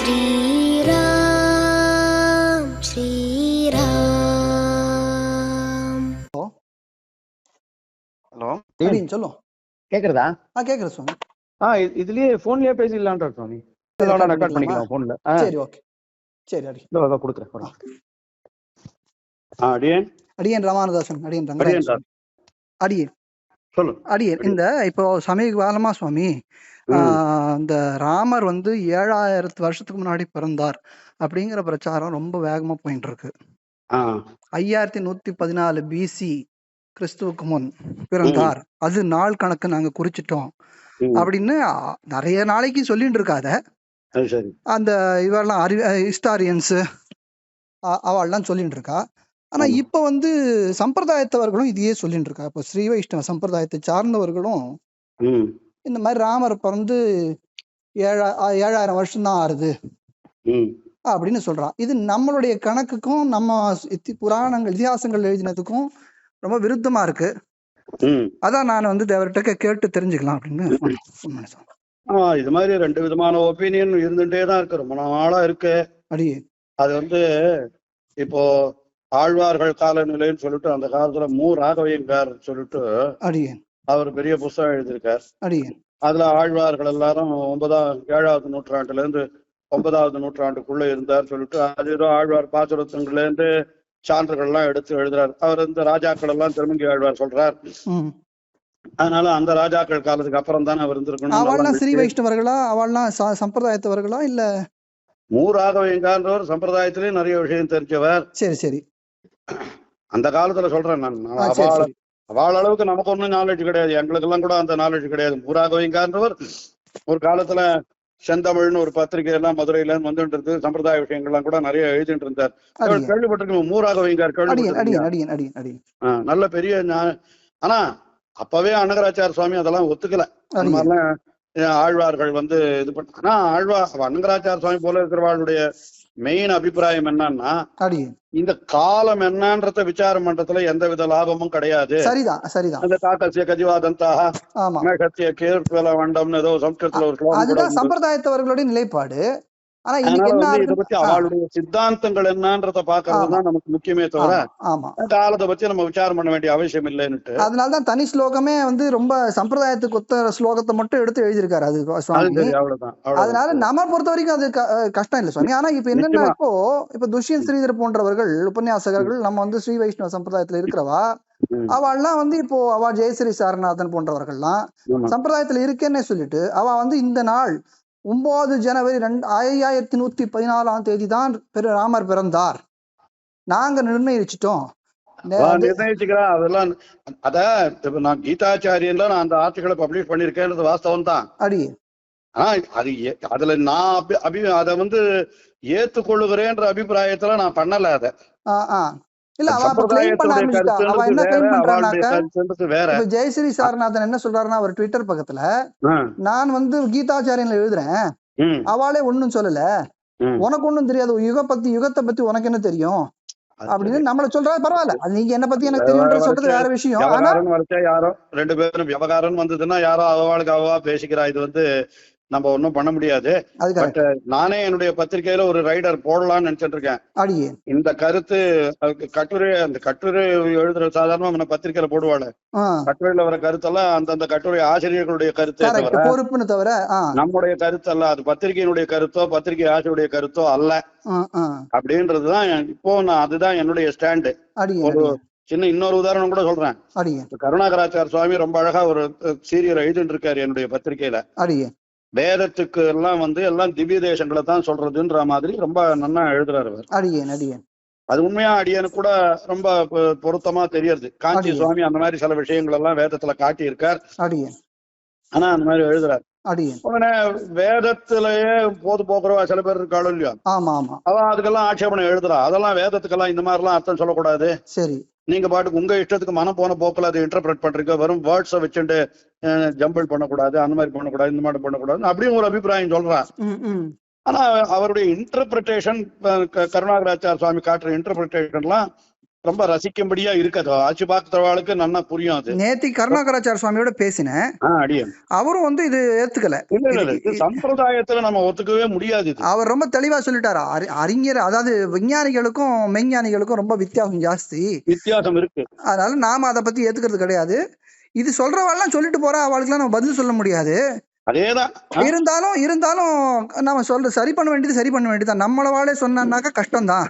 Sriram Sriram. Hello. அப்படின்னு சொல்லும் கேக்குறதா? ஆ கேக்குறேன் சுவாமி. ஆ இதுலயே போன்லயே பேசிடலான்ற சுவாமி. ரெக்கார்ட் பண்ணிக்கலாமா? போன்ல சரி ஓகே. சரி அடி. இதோ கொடுக்குறேன். ஆ அடியேன். அடியன் ராமானுதாசன் அடியன் அடியேன் ரங்கராஜன். சார் அடியன். அடியன் இந்த இப்போ சமீப காலமா சுவாமி. ஆஹ், இந்த ராமர் வந்து ஏழாயிரத்து வருஷத்துக்கு முன்னாடி பிறந்தார் அப்படிங்கிற பிரச்சாரம் ரொம்ப வேகமா போயிட்டு இருக்கு ஐயாயிரத்தி நூத்தி பதினாலு பிசி கிறிஸ்துவுக்கு முன் பிறந்தார். அது நாள் கணக்கு நாங்க குறிச்சிட்டோம். அப்படின்னு நிறைய நாளைக்கு சொல்லிட்டு இருக்காத அந்த இவெல்லாம் அறி ஹிஸ்டாரியன்ஸு அவள்லாம் சொல்லிட்டு இருக்கா ஆனா. இப்ப வந்து சம்பிரதாயத்தவர்களும் இதையே சொல்லிட்டு இருக்கா இப்போ ஸ்ரீ வைஷ்ணவ சம்பிரதாயத்தை சார்ந்தவர்களும் இந்த மாதிரி ராமர் பிறந்து ஏழா ஏழாயிரம் வருஷம் தான் ஆறுது அப்படின்னு சொல்றா இது நம்மளுடைய கணக்குக்கும் நம்ம புராணங்கள் இதிகாசங்கள் எழுதினதுக்கும் ரொம்ப விருத்தமா இருக்கு. அதான் நான் வந்து தேவர்கிட்ட கேட்டு தெரிஞ்சுக்கலாம் அப்படின்னு phone phone பண்ணேன் சார். ஆ இது மாதிரி ரெண்டு விதமான ஒப்பீனியன் இருந்துட்டே தான் இருக்கு. ரொம்ப நாளா இருக்கு. அது வந்து இப்போ ஆழ்வார்கள் காலநிலைன்னு சொல்லிட்டு அந்த காலத்துல மு. ராகவையங்கார் சொல்லிட்டு அடியேன். அவர் பெரிய புஸ்தகம் எழுதியிருக்கார். அடியேன். அதுல ஆழ்வார்கள் எல்லாரும் ஒன்பதாம் ஏழாவது நூற்றாண்டுல இருந்து ஒன்பதாவது நூற்றாண்டுக்குள்ள இருந்தார் சொல்லிட்டு அது ஏதோ ஆழ்வார் பாசுரத்துங்கள்ல இருந்து சான்றுகள்லாம் எடுத்து எழுதுறார். அவர் இந்த ராஜாக்கள் எல்லாம் திருமங்கி ஆழ்வார் சொல்றார். அதனால அந்த ராஜாக்கள் காலத்துக்கு அப்புறம் தானே அவர் இருந்திருக்கணும். அவள்லாம் ஸ்ரீ வைஷ்ணவர்களா? அவள்லாம் சம்பிரதாயத்தவர்களா இல்ல? மு. ராகவையங்கார்ன்றவர் சம்பிரதாயத்திலேயே நிறைய விஷயம் தெரிஞ்சவர். சரி சரி. அந்த காலத்துல சொல்றேன் நான். அவள அளவுக்கு நமக்கு ஒன்றும் நாலேஜ் கிடையாது. எங்களுக்கெல்லாம் கூட அந்த நாலேஜ் கிடையாது. மூராகவைங்கார்ன்றவர் ஒரு காலத்துல செந்தமிழ்னு ஒரு பத்திரிகை எல்லாம் மதுரையில இருந்து வந்துட்டு இருந்து சம்பிரதாய விஷயங்கள்லாம் கூட நிறைய எழுதிட்டு இருந்தார். கேள்விப்பட்டிருக்கோம் மூராகவைங்கார் ஆ, நல்ல பெரிய ஆனா அப்பவே அனகராச்சார சுவாமி அதெல்லாம் ஒத்துக்கல. அந்த மாதிரிலாம் ஆழ்வார்கள் வந்து இது பண்ண ஆனா ஆழ்வா அனகராச்சார சுவாமி போல இருக்கிறவாளுடைய மெயின் அபிப்பிராயம் என்னன்னா இந்த காலம் என்னன்றத விசாரம் பண்றதுல எந்த வித லாபமும் கிடையாது. சரிதான் சரிதான். அந்த காக்கசிய கஜிவாதந்தாக மேகத்திய கேர்வல வண்டம்னு ஏதோ சம்ஸ்கிருதத்துல ஒரு அதுதான். சம்பிரதாயத்தவர்களுடைய நிலைப்பாடு. ஆனா இத பத்தி அவளுடைய சித்தாந்தங்கள் என்னன்றத பாக்குறதுதான் நமக்கு முக்கியமே தவிர ஆமா காலத்தை பத்தி நம்ம விசாரம் பண்ண வேண்டிய அவசியம் இல்லைன்னுட்டு. அதனாலதான் தனி ஸ்லோகமே வந்து ரொம்ப சம்பிரதாயத்துக்கு ஒத்த ஸ்லோகத்தை மட்டும் எடுத்து எழுதியிருக்காரு அது சுவாமி அதனால நம்ம பொறுத்த வரைக்கும் அது கஷ்டம் இல்லை சுவாமி. ஆனா இப்ப என்னன்னா. இப்போ இப்ப துஷ்யந்த் ஸ்ரீதர் போன்றவர்கள் உபன்யாசகர்கள் நம்ம வந்து ஸ்ரீ வைஷ்ணவ சம்பிரதாயத்துல இருக்கிறவா அவள்லாம் வந்து இப்போ அவ ஜெயஸ்ரீ சாரநாதன் போன்றவர்கள்லாம். சம்பிரதாயத்துல இருக்கேன்னே சொல்லிட்டு அவ வந்து இந்த நாள் ஒன்பது ஜனவரி ரெண்டு ஐயாயிரத்தி நூத்தி பதினாலாம் தேதி தான் பெரு ராமர் பிறந்தார். நாங்க நிர்ணயிச்சிட்டோம். நே- அவ அது- நிர்ணயிச்சுக்கிறா அதெல்லாம் அத இப்ப நான் கீதாச்சாரியன்ல நான் அந்த ஆர்டிகளை பப்ளிஷ் பண்ணிருக்கேன்றது வாஸ்தவம் தான் அடி. ஆனா அது அதுல நான் அபி அபி அதை வந்து ஏத்துக்கொள்ளுகிறேன்ற அபிப்பிராயத்துல நான் பண்ணல அத. ஆ ஆ. இல்ல அவ அப்ப கிளைம் பண்ண ஆரம்பிச்சிட்டா. அவ என்ன கிளைம் பண்றானாக்க ஜெயஸ்ரீ சாரநாதன் என்ன சொல்றாருன்னா அவர் ட்விட்டர் பக்கத்துல நான் வந்து கீதாச்சாரியன்ல எழுதுறேன். அவளே ஒண்ணும் சொல்லல. உனக்கு ஒண்ணும் தெரியாது. யுக பத்தி யுகத்தை பத்தி உனக்கு என்ன தெரியும்? அப்படின்னு நம்மள சொல்றாரு பரவாயில்ல. அது நீங்க என்ன பத்தி எனக்கு தெரியும்ன்றது சொல்றது வேற விஷயம். ஆனா யாரோ ரெண்டு பேரும் விவகாரம் வந்ததுன்னா யாரோ அவளுக்கு அவவா பேசிக்கிறா. இது வந்து நம்ம ஒண்ணும் பண்ண முடியாது. பட் நானே என்னுடைய பத்திரிக்கையில ஒரு ரைடர் போடலாம்னு நினைச்சிட்டு இருக்கேன் இந்த கருத்து அதுக்கு கட்டுரை அந்த கட்டுரை எழுதுற சாதாரணமா நம்ம பத்திரிக்கையில போடுவாள். கட்டுரையில வர கருத்தெல்லாம் அந்தந்த கட்டுரை ஆசிரியர்களுடைய கருத்தே தவிர பொறுப்புன்னு தவிர நம்முடைய கருத்து அல்ல. அது பத்திரிகையினுடைய கருத்தோ பத்திரிகை ஆசிரியருடைய கருத்தோ அல்ல. அப்படின்றதுதான் இப்போ நான் அதுதான் என்னுடைய ஸ்டாண்டு. ஒரு சின்ன இன்னொரு உதாரணம் கூட சொல்றேன். கருணாகராச்சார சுவாமி ரொம்ப அழகா ஒரு சீரியல் எழுதிட்டு இருக்காரு என்னுடைய பத்திரிகையில வேதத்துக்கு எல்லாம் வந்து எல்லாம் திவ்ய தேசங்களை தான் சொல்றதுன்ற மாதிரி ரொம்ப நன்னா எழுதுறாரு அவர். அடியே அடியே அது உண்மையா அடியனு கூட ரொம்ப பொருத்தமா தெரியறது காஞ்சி. சுவாமி அந்த மாதிரி சில விஷயங்கள் எல்லாம் வேதத்துல காட்டி இருக்கார் ஆனா அந்த மாதிரி எழுதுறாரு. உடனே வேதத்திலேயே போது போக்குறவா சில பேர் இருக்காளோ இல்லையோ? ஆமா ஆமா. அவன் அதுக்கெல்லாம் ஆட்சேபனை எழுதுறா. அதெல்லாம் வேதத்துக்கெல்லாம் இந்த மாதிரிலாம் அர்த்தம் சொல்லக்கூடாது. சரி. நீங்க பாட்டுக்கு உங்க இஷ்டத்துக்கு மனம் போன போக்குல அதை இன்டர்பிரட் பண்றீங்க. வெறும் வேர்ட்ஸை வச்சுட்டு ஜம்பிள் பண்ணக்கூடாது அந்த மாதிரி பண்ணக்கூடாது இந்த மாதிரி பண்ணக்கூடாது அப்படியும் ஒரு அபிப்பிராயம் சொல்றா ம் ம். ஆனா அவருடைய இன்டர்பிரிட்டேஷன் கருணாகராச்சார சுவாமி காட்டுற இன்டர்பிரிட்டேஷன்லாம் ரொம்ப ரசிக்கும்படியா இருக்காது? ஆட்சி பார்க்கிறவாளுக்கு நல்லா புரியும் அது. நேத்தி கருணாகராச்சார சுவாமியோட பேசினேன். அவரும் வந்து இது ஏத்துக்கல. இல்ல இல்ல சம்பிரதாயத்துல நம்ம ஒத்துக்கவே முடியாது அவர் ரொம்ப தெளிவா சொல்லிட்டாரு. அறி- அறிஞர் அதாவது விஞ்ஞானிகளுக்கும் மெஞ்ஞானிகளுக்கும் ரொம்ப வித்தியாசம் ஜாஸ்தி. வித்தியாசம் இருக்கு. அதனால நாம அதை பத்தி ஏத்துக்கிறது கிடையாது. இது சொல்றவாள்லாம் சொல்லிட்டு போறா அவளுக்குலாம் நம்ம பதில் சொல்ல முடியாது. அதேதான். இருந்தாலும் இருந்தாலும் நம்ம சொல்ற சரி பண்ண வேண்டியது சரி பண்ண வேண்டியதுதான். நம்மளவாளே சொன்னாக்கா கஷ்டம்தான்.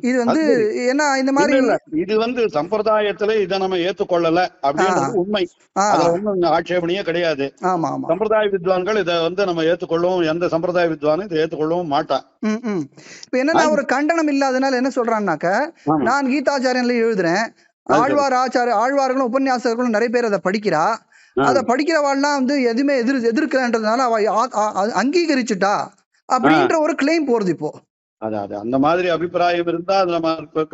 இது வந்து ஏன்னா இந்த மாதிரி இது வந்து சம்பிரதாயத்துல இதை நம்ம ஏத்துக்கொள்ளல அப்படின்றது உண்மை. அதுல ஆட்சேபனையே கிடையாது. ஆமா ஆமா. சம்பிரதாய வித்வான்கள் இதை வந்து நம்ம ஏத்துக்கொள்ளவும் எந்த சம்பிரதாய வித்வானும் இதை ஏத்துக்கொள்ளவும் மாட்டான். இப்ப என்னன்னா ஒரு கண்டனம் இல்லாதனால என்ன சொல்றான்னாக்க. நான் கீதாச்சாரியன்ல எழுதுறேன். ஆழ்வார் ஆச்சார ஆழ்வார்களும் உபன்யாசகர்களும் நிறைய பேர் அதை படிக்கிறா. அதை படிக்கிறவாள்லாம் வந்து எதுவுமே எதிர் எதிர்க்கிறன்றதுனால அவ அங்கீகரிச்சுட்டா அப்படின்ற ஒரு கிளைம் போறது இப்போ. அது அது. அந்த மாதிரி அபிப்பிராயம் இருந்தா அது நம்ம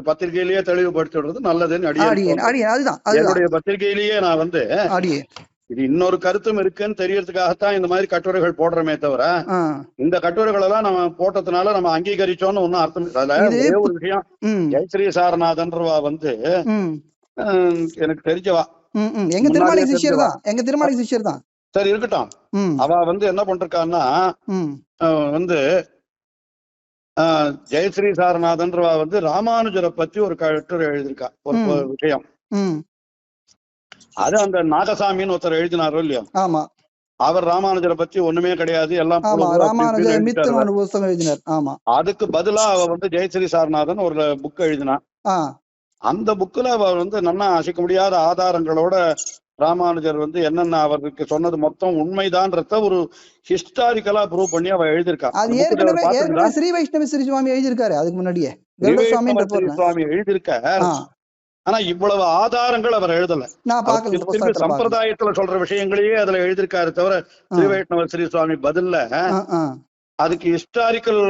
பத்திரிகையிலேயே தெளிவுபடுத்திடுறது நல்லதுன்னு அடியேன் அடியேன் அதுதான் என்னுடைய பத்திரிகையிலேயே நான் வந்து இது இன்னொரு கருத்தும் இருக்குன்னு தெரியறதுக்காகத்தான் இந்த மாதிரி கட்டுரைகள் போடுறோமே தவிர இந்த கட்டுரைகள் எல்லாம் நம்ம போட்டதுனால நம்ம அங்கீகரிச்சோம்னு ஒன்னும் அர்த்தம் இல்லை. அதுல ஒரே விஷயம். ஜெயஸ்ரீ சாரநாதன்றவா வந்து எனக்கு தெரிஞ்சவா. எங்க திருமாலை சிஷ்யர். தான் எங்க திருமாலை சிஷ்யர் தான் சரி இருக்கட்டும். அவ வந்து என்ன பண்றான்னா வந்து ஜெயஸ்ரீ சாரநாதன்றவா வந்து ராமானுஜரை பத்தி ஒரு கட்டுரை எழுதியிருக்கா ஒரு விஷயம். அது அந்த நாகசாமின்னு ஒருத்தர் எழுதினாரோ இல்லையோ? ஆமா. அவர் ராமானுஜரை பத்தி ஒண்ணுமே கிடையாது எல்லாம் எழுதினார் ஆமா. அதுக்கு பதிலா அவ வந்து ஜெயஸ்ரீ சாரநாதன் ஒரு புக் எழுதினா. அந்த புக்ல அவர் வந்து நன்னா அசைக்க முடியாத ஆதாரங்களோட ராமானுஜர் வந்து என்னென்ன அவருக்கு சொன்னது மொத்தம் உண்மைதான்றத ஒரு ஹிஸ்டாரிக்கலா ப்ரூவ் பண்ணி அவ எழுதியிருக்கா. அது ஏற்கனவே அவர்? ஸ்ரீ வைஷ்ணவ ஸ்ரீ சுவாமி எழுதியிருக்காரு அதுக்கு முன்னாடியே. சுவாமி எழுதியிருக்க. ஆ. ஆனா இவ்வளவு ஆதாரங்கள் அவர் எழுதல. அவர். சம்பிரதாயத்துல சொல்ற விஷயங்களையே அதுல எழுதியிருக்காரு தவிர ஸ்ரீ வைஷ்ணவ ஸ்ரீ சுவாமி பதில்ல அதுக்கு ஹிஸ்டாரிக்கல்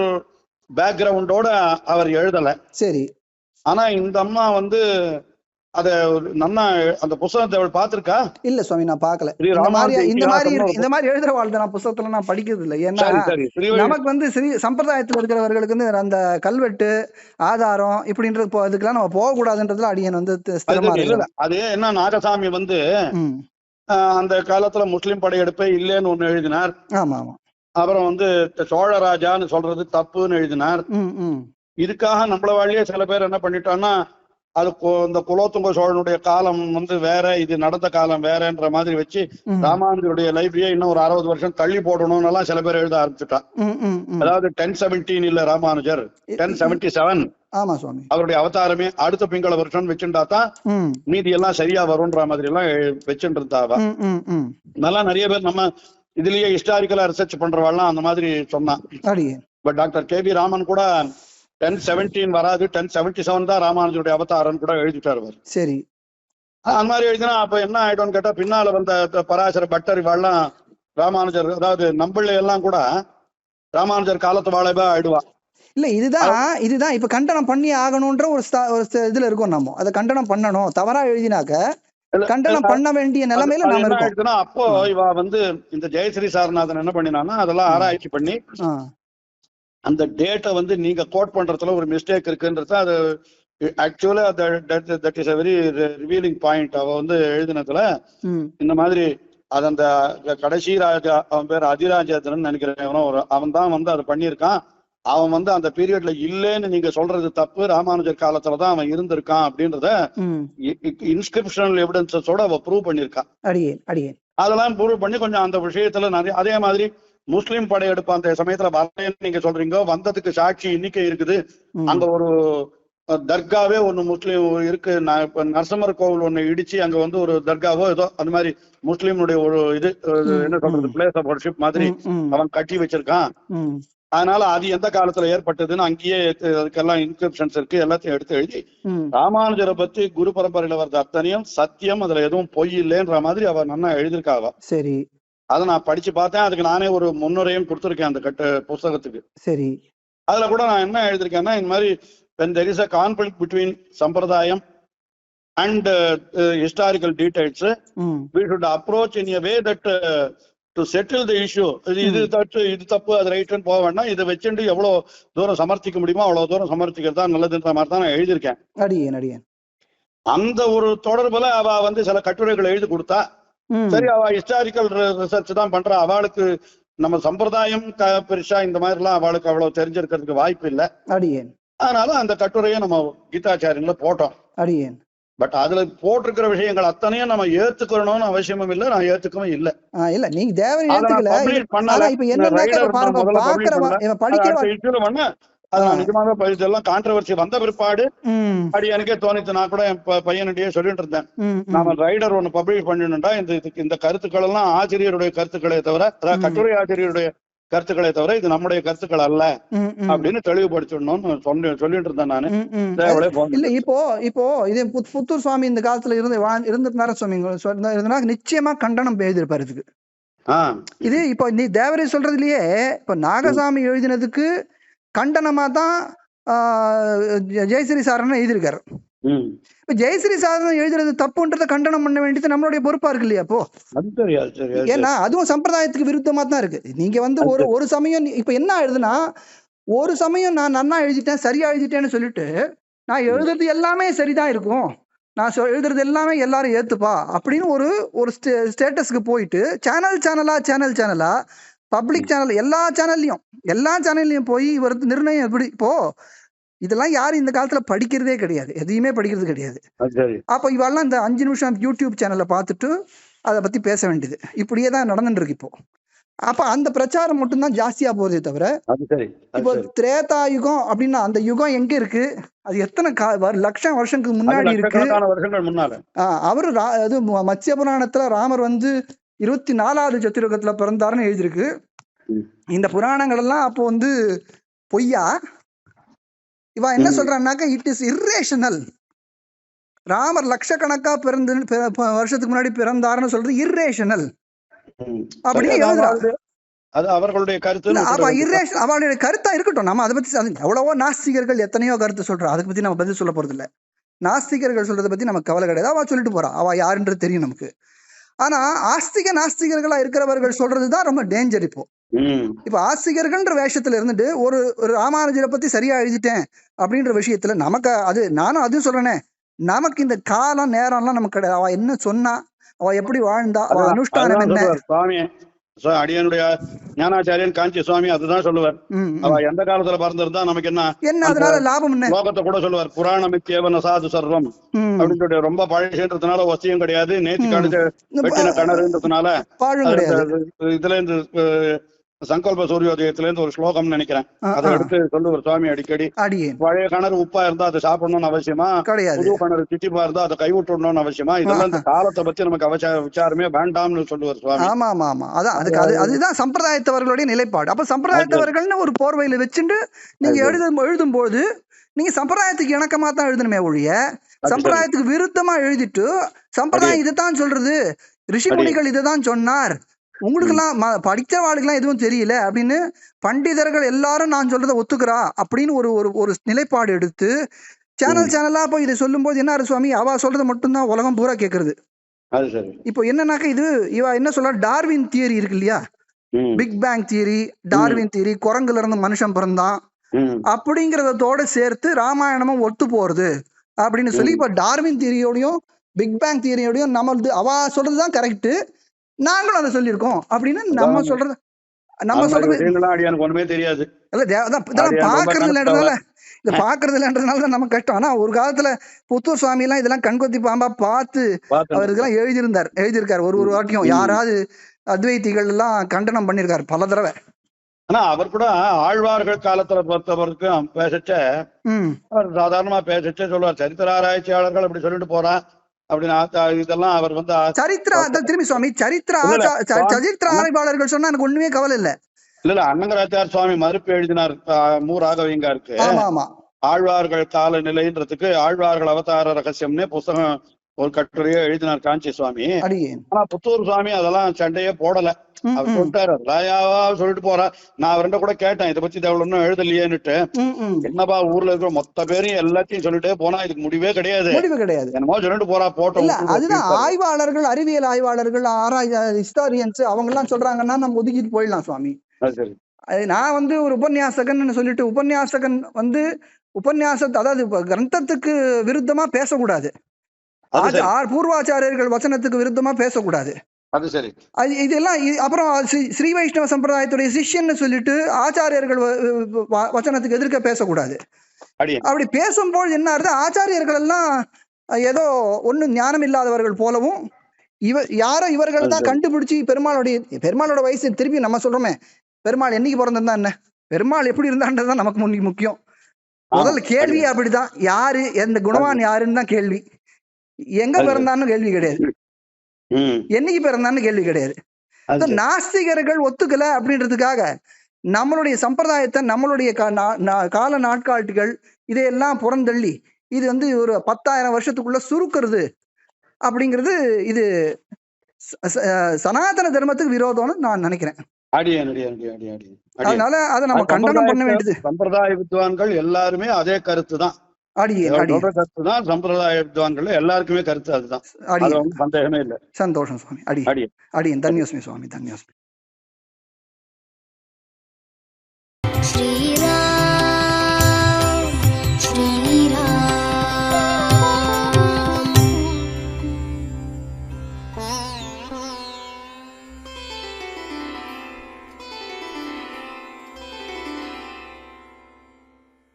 பேக்ரவுண்டோட அவர் எழுதல. சரி. ஆனா இந்த அம்மா வந்து அத நன்னா அந்த புஸ்தகத்தை அவள் பார்த்திருக்கா? இல்ல சுவாமி நான் பார்க்கல. ஸ்ரீ இந்த மாதிரி இந்த மாதிரி இந்த மாதிரி எழுதுற வாழ்க்கை நான் புஸ்தகத்துல நான் படிக்கிறது இல்ல. ஏன்னா நமக்கு வந்து ஸ்ரீ சம்பிரதாயத்துல இருக்கிறவர்களுக்கு வந்து அந்த கல்வெட்டு ஆதாரம் இப்படின்றது போ- அதுக்கெல்லாம் நம்ம போக கூடாதுன்றதுல அடியன் வந்து அது ஸ்திரமா இல்ல இருக்கு இல்ல அது என்ன நாகசாமி வந்து அந்த காலத்துல முஸ்லிம் படையெடுப்பே இல்லைன்னு ஒண்ணு எழுதினார். ஆமா ஆமா. அப்புறம் வந்து சோழராஜான்னு சொல்றது தப்புன்னு எழுதினார். இதுக்காக நம்மள வழியே சில பேர் என்ன பண்ணிட்டோம்னா அது இந்த குலோத்துங்க சோழனுடைய காலம் வந்து வேற இது நடந்த காலம் வேறன்ற மாதிரி வச்சு ராமானுஜருடைய லைப்ரரியே இன்னும் ஒரு அறுபது வருஷம் தள்ளி போடணும்னு எல்லாம் சில பேர் எழுத ஆரம்பிச்சுட்டா. ம் ம் ம். அதாவது டென் செவன்டீன் இல்ல ராமானுஜர். டென் செவன்டி செவன் ஆமா சுவாமி. அவருடைய அவதாரமே அடுத்த பிங்கள வருஷம் வச்சுட்டா தான் மீதி எல்லாம் சரியா வரும்ன்ற மாதிரி எல்லாம் வச்சுட்டு இருந்தாவா நல்லா நிறைய பேர் நம்ம இதுலயே ஹிஸ்டாரிக்கலா ரிசர்ச் பண்றவாள்லாம் அந்த மாதிரி சொன்னான். But doctor K P Raman கூட டென் செவன்டீன் வராது. டென் செவன்டி செவன் தான் ராமானுஜருடைய அவதாரம் கூட எழுதிட்டார் அவர். சரி. அந்த மாதிரி எழுதினா அப்ப என்ன ஆயிடும்னு கேட்டா பின்னால வந்த பராசர பட்டர் இவாள்லாம் ராமானுஜர் அதாவது நம்பிள்ளை எல்லாம் கூட ராமானுஜர் காலத்து வாழவே ஆயிடுவா இல்ல இதுதான் இதுதான். இப்ப கண்டனம் பண்ணி ஆகணும்ன்ற ஒரு ஒரு இதுல இருக்கோம் நம்ம. அதை கண்டனம் பண்ணணும். தவறா எழுதினாக்க கண்டனம் பண்ண வேண்டிய நிலைமையில நாம இருக்கோம். அப்போ இவ வந்து இந்த ஜெயஸ்ரீ சாரநாதன் என்ன பண்ணினான்னா அதெல்லாம் ஆராய்ச்சி பண்ணி அந்த டேட்டை வந்து நீங்க கோட் பண்றதுல ஒரு மிஸ்டேக் இருக்குன்றது அது actually that is a very revealing point அவ வந்து எழுதினதுல இந்த மாதிரி அது அந்த கடைசி ராஜா அவன் பேர் அதிராஜேந்திரன் நினைக்கிறேன். அவன் தான் வந்து அதை பண்ணியிருக்கான். அவன் வந்து அந்த பீரியட்ல இல்லைன்னு நீங்க சொல்றது தப்பு. ராமானுஜர் காலத்துல தான் அவன் இருந்திருக்கான் அப்படின்றத இன்ஸ்கிரிப்ஷனல் எவிடன்சஸோட அவ ப்ரூவ் பண்ணியிருக்கான் அடியேன் அதெல்லாம் ப்ரூவ் பண்ணி கொஞ்சம் அந்த விஷயத்துல நிறைய அதே மாதிரி முஸ்லிம் படையெடுப்பு அந்த சமயத்துல வரலன்னு நீங்க சொல்றீங்க. வந்ததுக்கு சாட்சி எண்ணிக்கை இருக்குது. அங்க ஒரு தர்காவே ஒண்ணு முஸ்லீம் இருக்கு. இப்ப நரசிம்மர் கோவில் ஒண்ணு இடிச்சு அங்க வந்து ஒரு தர்காவோ ஏதோ அந்த மாதிரி முஸ்லீமுடைய ஒரு இது என்ன சொல்றது. பிளேஸ் ஆஃப் வர்ஷிப் மாதிரி அவன் கட்டி வச்சிருக்கான். அதனால அது எந்த காலத்துல ஏற்பட்டதுன்னு அங்கேயே அதுக்கெல்லாம் இன்ஸ்கிரிப்ஷன்ஸ் இருக்கு. எல்லாத்தையும் எடுத்து எழுதி. ராமானுஜரை பத்தி குரு பரம்பரையில வர்றது அத்தனையும் சத்தியம் அதுல எதுவும் பொய் இல்லைன்ற மாதிரி அவ நன்னா எழுதியிருக்கா அவ சரி. அதை நான் படிச்சு பார்த்தேன். அதுக்கு நானே ஒரு முன்னுரையும் கொடுத்துருக்கேன் அந்த கட்டு புஸ்தகத்துக்கு. சரி. அதுல கூட நான் என்ன எழுதியிருக்கேன்னா இந்த மாதிரி when there is a conflict between சம்பிரதாயம் details ம். we should approach in a way that uh, to settle the issue இது தப்பு இது தப்பு அது ரைட்டுன்னு போக வேண்டாம். இதை வச்சுட்டு எவ்வளவு தூரம் சமர்த்திக்க முடியுமோ அவ்வளவு தூரம் சமர்த்திக்கிறது தான் நல்லதுன்ற மாதிரி தான் நான் எழுதியிருக்கேன். அந்த ஒரு தொடர்புல அவ வந்து சில கட்டுரைகள் எழுதி கொடுத்தா சரி அவ ஹிஸ்டாரிக்கல் ரிசர்ச் தான் பண்றா. அவளுக்கு நம்ம சம்பிரதாயம் பெருசா இந்த மாதிரி எல்லாம் அவளுக்கு அவ்வளவு தெரிஞ்சிருக்கிறதுக்கு வாய்ப்பு இல்லை. அடியேன். அதனால அந்த கட்டுரையை நம்ம கீதாச்சாரியங்கள போட்டோம். அடியேன். பட் அதுல போட்டிருக்கிற விஷயங்கள் அத்தனையும் நம்ம ஏத்துக்கணும்னு அவசியமும் இல்லை நான் ஏத்துக்கவும் இல்லை. இல்ல நீங்க தேவரை ஏத்துக்கல. இப்ப என்னன்னாக்க Rider இப்ப பாருங்க நான் அது ப- இதெல்லாம் கான்ட்ரவர்சி வந்த பிற்பாடு அடி எனக்கே தோணித்து நான் கூட என் பையனிடையே சொல்லிட்டு இருந்தேன். நாம ரைடர் ஒன்னு பப்ளிஷ் பண்ணிடணும்டா இந்த இதுக்கு இந்த கருத்துக்கள் எல்லாம் ஆசிரியருடைய கருத்துக்களே தவிர. கட்டுரை ஆசிரியருடைய கருத்துக்களே தவிர இது நம்முடைய கருத்துக்கள் அல்ல. அப்படின்னு தெளிவுபடுத்திடணும்னு சொல்லி சொல்லிட்டு இருந்தேன் நானு இல்ல இப்போ இப்போ இது புத்- புத்தூர் சுவாமி இந்த காலத்துல இருந்து இருந்திருந்தாரு சுவாமி இருந்தா நிச்சயமா கண்டனம் எழுதியிருப்பாரு இதுக்கு. ஆஹ் இது இப்போ நீ தேவரை சொல்றதுலயே இப்ப நாகசாமி எழுதினதுக்கு கண்டனமா தான் ஜெயஸ்ரீ சாரன் எழுதியிருக்காரு. இப்ப ஜெயஸ்ரீ சாரன் எழுதுறது தப்புன்றதை கண்டனம் பண்ண வேண்டியது நம்மளுடைய பொறுப்பா இருக்கு இல்லையா அப்போ. ஏன்னா அதுவும் சம்பிரதாயத்துக்கு விருத்தமா தான் இருக்கு. நீங்க வந்து ஒரு ஒரு சமயம் இப்ப என்ன ஆயிடுதுன்னா ஒரு சமயம் நான் நன்னா எழுதிட்டேன் சரியா எழுதிட்டேன்னு சொல்லிட்டு நான் எழுதுறது எல்லாமே சரிதான் இருக்கும். நான் சொ- எழுதுறது எல்லாமே எல்லாரும் ஏத்துப்பா அப்படின்னு ஒரு ஒரு ஸ்டேட்டஸ்க்கு போயிட்டு சேனல் சேனலா சேனல் சேனலா பப்ளிக் சேனல் எல்லா சேனல்லையும் எல்லா சேனல்லையும் போய் இவர் நிர்ணயம் எப்படி இப்போ இதெல்லாம் யாரும் இந்த காலத்துல படிக்கிறதே கிடையாது எதையுமே படிக்கிறது கிடையாது. அப்போ இவெல்லாம் இந்த அஞ்சு நிமிஷம் யூடியூப் சேனலை பார்த்துட்டு அதை பத்தி பேச வேண்டியது. இப்படியே தான் நடந்துட்டு இருக்கு இப்போ. அப்ப அந்த பிரச்சாரம் மட்டும்தான் ஜாஸ்தியா போகுதே தவிர இப்போ திரேதா யுகம் அப்படின்னா அந்த யுகம் எங்க இருக்கு? அது எத்தனை லட்சம் வருஷத்துக்கு முன்னாடி இருக்கு. அவரு அது ம- மத்ஸ்ய புராணத்துல ராமர் வந்து இருபத்தி நாலாவது சத்துருகத்துல பிறந்தாருன்னு எழுதியிருக்கு. இந்த புராணங்கள் எல்லாம் அப்போ வந்து பொய்யா? இவ என்ன. சொல்றான்னாக்க இட் இஸ் இர்ரேஷனல் ராமர் லட்சக்கணக்கா பிறந்து வருஷத்துக்கு முன்னாடி பிறந்தாருன்னு சொல்றது இர்ரேஷனல். அப்படின்னு சரி, அது. அவர்களுடைய- கருத்து அவளுடைய கருத்தா இருக்கட்டும். நம்ம அதை பத்தி எவ்வளவோ நாஸ்திகர்கள் எத்தனையோ கருத்து சொல்றோம் அதை பத்தி நம்ம பதில் சொல்ல போறது இல்ல நாஸ்திகர்கள் சொல்றதை பத்தி நமக்கு கவலை கிடையாது. அவ சொல்லிட்டு போறா. அவ யாருன்றது தெரியும் நமக்கு. ஆனா ஆஸ்திக நாஸ்திகர்களா இருக்கிறவர்கள் சொல்றதுதான் ரொம்ப டேஞ்சர் இப்போ. இப்ப ஆஸ்திகர்கள்ன்ற வேஷத்துல இருந்துட்டு ஒரு ஒரு ராமானுஜரை பத்தி சரியா எழுதிட்டேன் அப்படின்ற விஷயத்துல நமக்கு அது நானும் அதுவும் சொல்றேனே நமக்கு இந்த காலம் நேரம்லாம் நமக்கு கிடையாது. அவ என்ன சொன்னா? அவ எப்படி வாழ்ந்தா? அவ அனுஷ்டானம் என்ன? அடியனுடைய ஞானாச்சாரியன் காஞ்சி சுவாமி அதுதான் சொல்லுவார். அவ எந்த காலத்துல பிறந்திருந்தா நமக்கு என்ன? என்ன அதனால லாபம் என்ன? லோகத்தை கூட சொல்லுவார். புராணமிக்கேவன சாது சர்வம். அப்படின்னு சொல்லி ரொம்ப பழசுன்றதுனால வசியம் கிடையாது. நேற்று இந்த வெட்டின கிணறுன்றதுனால இதுல இருந்து சங்கல்ப சூரியோதயத்துல இருந்து ஒரு ஸ்லோகம் நினைக்கிறேன். அதை. எடுத்து சொல்லுவார் சுவாமி அடிக்கடி. பழைய கிணறு உப்பா இருந்தா அதை சாப்பிடணும்னு அவசியமா? புது கிணறு திட்டிப்பா இருந்தா அதை கைவிட்டுடணும்னு அவசியமா? இதெல்லாம் இந்த காலத்தை பத்தி நமக்கு அவச விசாரமே வேண்டாம்னு சொல்லுவார் சுவாமி. ஆமா ஆமா ஆமா அதான் அதுக்கு அது அதுதான் சம்பிரதாயத்தவர்களுடைய நிலைப்பாடு. அப்ப சம்பிரதாயத்தவர்கள்னு ஒரு போர்வையில வச்சுட்டு நீங்க. எழுதும் எழுதும்போது நீங்க சம்பிரதாயத்துக்கு இணக்கமா தான் எழுதணுமே ஒழிய. சம்பிரதாயத்துக்கு விருத்தமா எழுதிட்டு சம்பிரதாயம் இதுதான் சொல்றது. ரிஷிமுனிகள் இதுதான் சொன்னார். உங்களுக்கெல்லாம் ம- படிச்சவாளுக்கெல்லாம் எதுவும் தெரியல அப்படின்னு பண்டிதர்கள் எல்லாரும் நான் சொல்றதை ஒத்துக்கிறா அப்படின்னு ஒரு ஒரு ஒரு நிலைப்பாடு எடுத்து சேனல் சேனலா போய் இதை சொல்லும்போது என்ன சுவாமி? அவ சொல்றது மட்டும்தான் உலகம் பூரா சரி. இப்போ என்னன்னாக்க இது இவ என்ன சொல்றா? டார்வின் தியரி இருக்கு இல்லையா? Big bang theory Darwin theory குரங்குல இருந்து மனுஷன் பிறந்தான். அப்படிங்கறதோட சேர்த்து ராமாயணமும் ஒத்து போறது அப்படின்னு சொல்லி இப்ப டார்வின் தியரியோடையும் பிக் பேங் தியரியோடையும் நம்மளது அவ சொல்றதுதான் கரெக்ட் நாங்களும் அதை சொல்லியிருக்கோம் அப்படின்னு நம்ம. சொல்றது நம்ம சொல்றது ஒண்ணுமே தெரியாது பாக்குறது கஷ்டம். இல்லன்றதுனால இத பாக்குறது இல்லன்றதுனால தான் நமக்கு கஷ்டம் ஆனா ஒரு காலத்துல புத்தூர் சுவாமி எல்லாம் இதெல்லாம் கண்கொத்தி பாம்பா பார்த்து. அவர் இதெல்லாம் எழுதியிருந்தார் எழுதியிருக்காரு ஒரு ஒரு வாட்டியும். யாராவது அத்வைத்திகள் எல்லாம் கண்டனம் பண்ணியிருக்காரு பல தடவை ஆனா அவர் கூட ஆழ்வார்கள் காலத்துல பொறுத்த வரைக்கும் பேசச்ச சாதாரணமா பேசச்சே சொல்லுவார் சரித்திர ஆராய்ச்சியாளர்கள் அப்படி சொல்லிட்டு போறான் அப்படின்னு இதெல்லாம் அவர் வந்து சரித்திர திரும்பி சுவாமி சரித்திர சரித்திர ஆய்வாளர்கள் சொன்னா எனக்கு ஒண்ணுமே கவலை இல்ல. இல்ல இல்ல அன்னங்கராச்சார் சுவாமி மறுப்பு எழுதினார் மு ராகவிங்காருக்கு ஆமா ஆமா. ஆழ்வார்கள் கால நிலைன்றதுக்கு ஆழ்வார்கள் அவதார ரகசியம்னே புஸ்தகம் ஒரு கட்டுரையை எழுதினார் காஞ்சி சுவாமி. ஆனா புத்தூர் சுவாமி அதெல்லாம் சண்டையே போடல. அவர் சொல்லிட்டாரு ராயாவா சொல்லிட்டு போறா நான் அவர்கிட்ட கூட கேட்டேன் இதை பத்தி ஒன்னும் எழுதலையேன்னுட்டு. என்னப்பா ஊர்ல இருக்கிற மொத்த பேரையும் எல்லாத்தையும் சொல்லிட்டே போனா இதுக்கு முடிவே கிடையாது. முடிவு கிடையாது. என்னமோ சொல்லிட்டு போறா போட்டோம் அதுதான் ஆய்வாளர்கள் அறிவியல் ஆய்வாளர்கள் ஆராய் ஹிஸ்டாரியன்ஸ் அவங்க எல்லாம் சொல்றாங்கன்னா நம்ம ஒதுக்கிட்டு போயிடலாம் சுவாமி. சரி. அது நான் வந்து ஒரு உபன்யாசகன்னு சொல்லிட்டு உபன்யாசகன் வந்து உபன்யாசத்தை அதாவது கிரந்தத்துக்கு விருத்தமா பேசக்கூடாது. அது பூர்வாச்சாரியர்கள் வசனத்துக்கு விருத்தமா பேசக்கூடாது. அது சரி. அது இதெல்லாம் அப்புறம் ஸ்ரீ- வைஷ்ணவ சம்பிரதாயத்துடைய சிஷ்யன்னு சொல்லிட்டு ஆச்சாரியர்கள் வசனத்துக்கு எதிர்க்க பேசக்கூடாது. அப்படி பேசும்போது என்ன ஆகுது? ஆச்சாரியர்கள் எல்லாம் ஏதோ ஒண்ணும் ஞானம் இல்லாதவர்கள் போலவும் இவ யாரோ இவர்கள் தான். கண்டுபிடிச்சு பெருமாளுடைய பெருமாளோட வயசு திருப்பி நம்ம சொல்றோமே பெருமாள் என்னைக்கு பிறந்திருந்தா என்ன? பெருமாள் எப்படி இருந்தான்றதுதான் நமக்கு முன்னி- முக்கியம். முதல்ல கேள்வியே அப்படிதான். யாரு? எந்த குணவான் யாருன்னு தான் கேள்வி. எங்க பிறந்தான்னு கேள்வி கிடையாது. என்னைக்கு பிறந்தான்னு கேள்வி கிடையாது. நாஸ்திகர்கள் ஒத்துக்கல அப்படின்றதுக்காக நம்மளுடைய சம்பிரதாயத்தை நம்மளுடைய கால நாட்காட்டிகள் இதையெல்லாம் புறந்தள்ளி இது வந்து ஒரு பத்தாயிரம் வருஷத்துக்குள்ள சுருக்கிறது அப்படிங்கிறது இது சனாதன தர்மத்துக்கு விரோதம்னு நான் நினைக்கிறேன். அதனால அதை நம்ம கண்டனம் பண்ண வேண்டியது. சம்பிரதாய வித்வான்கள் எல்லாருமே அதே கருத்து தான் அடியே இவர் அடியே. சொல்ற கருத்து தான் சம்பிரதாய வித்வான்கள் எல்லாருக்குமே கருத்து அதுதான். சந்தோஷம் சுவாமி அடி அடியே. அடியன் தன்யோஸ்மி சுவாமி தன்யோஸ்மி.